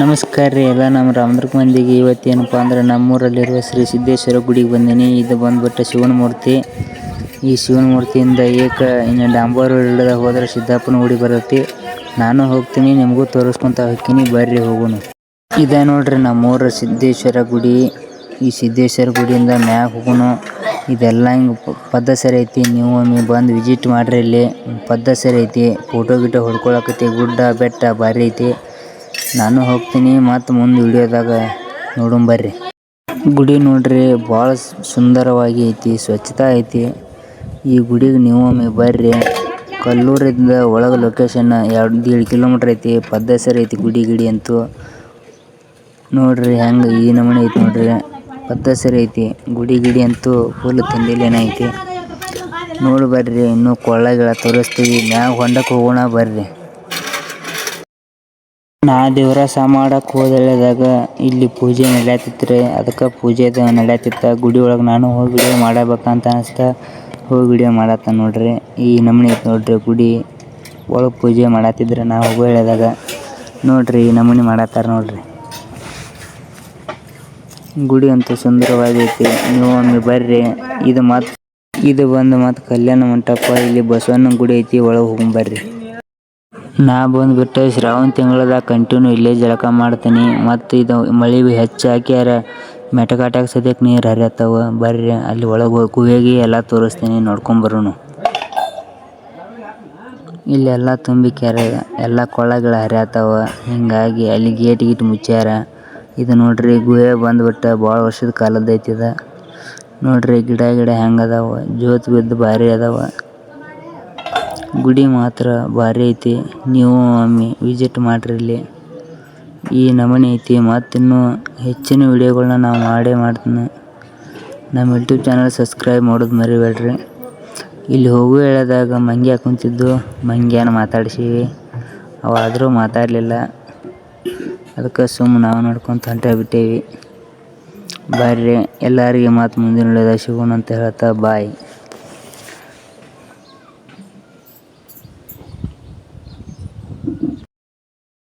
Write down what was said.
ನಮಸ್ಕಾರ ರೀ, ಎಲ್ಲ ನಮ್ಮ ರಾಮದುರ್ಗ ಮಂದಿಗೆ ಇವತ್ತೇನಪ್ಪ ಅಂದ್ರೆ ನಮ್ಮೂರಲ್ಲಿರುವ ಶ್ರೀ ಸಿದ್ದೇಶ್ವರ ಗುಡಿಗೆ ಬಂದೀನಿ. ಇದು ಬಂದ್ಬಿಟ್ಟು ಶಿವನ ಮೂರ್ತಿ ಈ ಶಿವನ ಮೂರ್ತಿಯಿಂದ ಏಕ ಇನ್ನು ಡಾಂಬರು ಇಲ್ಲದ ಹೋದ್ರೆ ಸಿದ್ದಾಪನ ಗುಡಿ ಬರುತ್ತೆ. ನಾನು ಹೋಗ್ತೀನಿ, ನಿಮಗೂ ತೋರಿಸ್ಕೊಂತ ಹೋಗ್ತೀನಿ. ಬರ್ರಿ, ಹೋಗೋಣ. ಇದೆ ನೋಡ್ರಿ, ನಮ್ಮೂರ ಸಿದ್ದೇಶ್ವರ ಗುಡಿ. ಈ ಸಿದ್ದೇಶ್ವರ ಗುಡಿಯಿಂದ ಮ್ಯಾಗ ಹೋಗೋಣ. ಇದೆಲ್ಲ ಹಿಂಗೆ ಪದ್ದ ಸರಿ ಐತಿ. ನೀವು ಒಮ್ಮೆ ಬಂದು ವಿಸಿಟ್ ಮಾಡ್ರಿ ಇಲ್ಲಿ. ಪದ್ದ ಸರಿ ಐತಿ. ಫೋಟೋ ಗಿಟೋ ಹೊಡ್ಕೊಳಕೈತಿ ಗುಡ್ಡ ಬೆಟ್ಟ ಭಾರಿ ಐತಿ. ನಾನು ಹೋಗ್ತೀನಿ ಮತ್ತು ಮುಂದೆ ವಿಡಿಯೋದಾಗ ನೋಡೋಣ ಬರ್ರಿ. ಗುಡಿ ನೋಡ್ರಿ, ಭಾಳ ಸುಂದರವಾಗಿ ಐತಿ, ಸ್ವಚ್ಛತಾ ಐತಿ. ಈ ಗುಡಿಗೆ ನೀವು ಒಮ್ಮೆ ಬರ್ರಿ. ಕಲ್ಲೂರಿಂದ ಒಳಗೆ ಲೊಕೇಶನ್ ಎರಡು ಏಳು ಕಿಲೋಮೀಟ್ರ್ ಐತಿ ಪದ್ದಸರಿ ಐತಿ ಗುಡಿ ಗಿಡಿ ಅಂತೂ. ನೋಡ್ರಿ ಹೆಂಗೆ ಈ ನಮೂನೆ ಐತಿ ನೋಡ್ರಿ. ಪದ್ದಸರಿ ಐತಿ, ಗುಡಿ ಗಿಡಿ ಅಂತೂ ಫುಲ್ ತಂದಿಲೇನೈತಿ ಐತಿ. ನೋಡಿ ಬರ್ರಿ, ಇನ್ನೂ ಕೊಳ್ಳ ತೋರಿಸ್ತೀವಿ, ಮ್ಯಾಗ ಹೊಂಡಕ್ಕೆ ಹೋಗೋಣ ಬರ್ರಿ. ನಾ ದೇವರಸ ಮಾಡಕ್ಕೆ ಹೋದಳೆದಾಗ ಇಲ್ಲಿ ಪೂಜೆ ನಡೆಯತ್ತಿತ್ತು ಅದಕ್ಕೆ ಪೂಜೆದು ನಡೆಯತ್ತಿತ್ತ ಗುಡಿ ಒಳಗೆ ನಾನು ಹೋಗಿ ವಿಡಿಯೋ ಮಾಡಬೇಕಂತ ಅನಿಸ್ತ. ಹೋಗಿ ವಿಡಿಯೋ ಮಾಡತ್ತ ನೋಡ್ರಿ. ಈ ನಮೂನಿ ಐತೆ ನೋಡ್ರಿ ಗುಡಿ. ಒಳಗೆ ಪೂಜೆ ಮಾಡತ್ತಿದ್ರೆ ನಾ ಹೋಗೋ ಹೇಳಿದಾಗ ನೋಡ್ರಿ ಈ ನಮೂನಿ ಮಾಡತ್ತಾರ ನೋಡ್ರಿ. ಗುಡಿ ಅಂತೂ ಸುಂದರವಾಗೈತಿ ನೀವು ಒಮ್ಮೆ ಬರ್ರಿ. ಇದು ಮತ್ತು ಇದು ಬಂದು ಮತ್ತು ಕಲ್ಯಾಣ ಮಂಟಪ. ಇಲ್ಲಿ ಬಸವಣ್ಣನ ಗುಡಿ ಐತಿ. ಒಳಗೆ ಹೋಗಿ ಬರ್ರಿ. ನಾ ಬಂದ್ಬಿಟ್ಟು, ಶ್ರಾವಣ ತಿಂಗಳದಾಗ ಕಂಟಿನ್ಯೂ ಇಲ್ಲೇ ಜಳಕ ಮಾಡ್ತೀನಿ. ಮತ್ತು ಇದು ಮಳೆ ಹೆಚ್ಚು ಹಾಕ್ಯಾರ ಸದ್ಯಕ್ಕೆ ನೀರು ಹರಿಯತ್ತವ. ಬರ್ರಿ, ಅಲ್ಲಿ ಒಳಗೆ ಹೋಗಿ ಗುಹೆಗೆ ಎಲ್ಲ ತೋರಿಸ್ತೀನಿ ನೋಡ್ಕೊಂಬರೋಣ ಇಲ್ಲೆಲ್ಲ ತುಂಬಿ ಕೆರೆ, ಎಲ್ಲ ಕೊಳ್ಳಗಳು ಹರಿಯತ್ತವ. ಹಿಂಗಾಗಿ ಅಲ್ಲಿ ಗೇಟ್ ಗೀಟ್ ಮುಚ್ಚ್ಯಾರ ಇದು ನೋಡ್ರಿ, ಗುಹೆ ಬಂದ್ಬಿಟ್ಟು ಭಾಳ ವರ್ಷದ ಕಾಲದ್ದು ಐತಿ ಇದು. ನೋಡ್ರಿ, ಗಿಡ ಗಿಡ ಹೆಂಗೆ ಅದಾವ. ಜೋತ್ ಬಿದ್ದು ಭಾರಿ ಅದಾವ. ಗುಡಿ ಮಾತ್ರ ಭಾರಿ ಐತಿ. ನೀವು ಒಮ್ಮೆ ವಿಸಿಟ್ ಮಾಡ್ರಿ ಇಲ್ಲಿ ಈ ನಮೂನೆ ಐತಿ ಮತ್ತಿನ್ನೂ ಹೆಚ್ಚಿನ ವಿಡಿಯೋಗಳನ್ನ ನಾವು ಮಾಡೇ ಮಾಡ್ತೀನಿ. ನಮ್ಮ ಯೂಟ್ಯೂಬ್ ಚಾನಲ್ ಸಬ್ಸ್ಕ್ರೈಬ್ ಮಾಡೋದು ಮರಿಬೇಡ್ರಿ. ಇಲ್ಲಿ ಹೋಗು ಹೇಳಿದಾಗ ಮಂಗ್ಯ ಕುಂತಿದ್ದು, ಮಂಗ್ಯಾನ ಮಾತಾಡ್ಸೀವಿ ಅವಾದರೂ ಮಾತಾಡಲಿಲ್ಲ. ಅದಕ್ಕೆ ಸುಮ್ಮನೆ ನಾವು ನೋಡ್ಕೊಂತ ಹೊಂಟೇ ಬಿಟ್ಟೇವಿ. ಬರ್ರಿ, ಎಲ್ಲರಿಗೆ ಮತ್ತು ಮುಂದಿನ ಸಿಗೋಣ ಅಂತ ಹೇಳ್ತಾ ಬಾಯ್.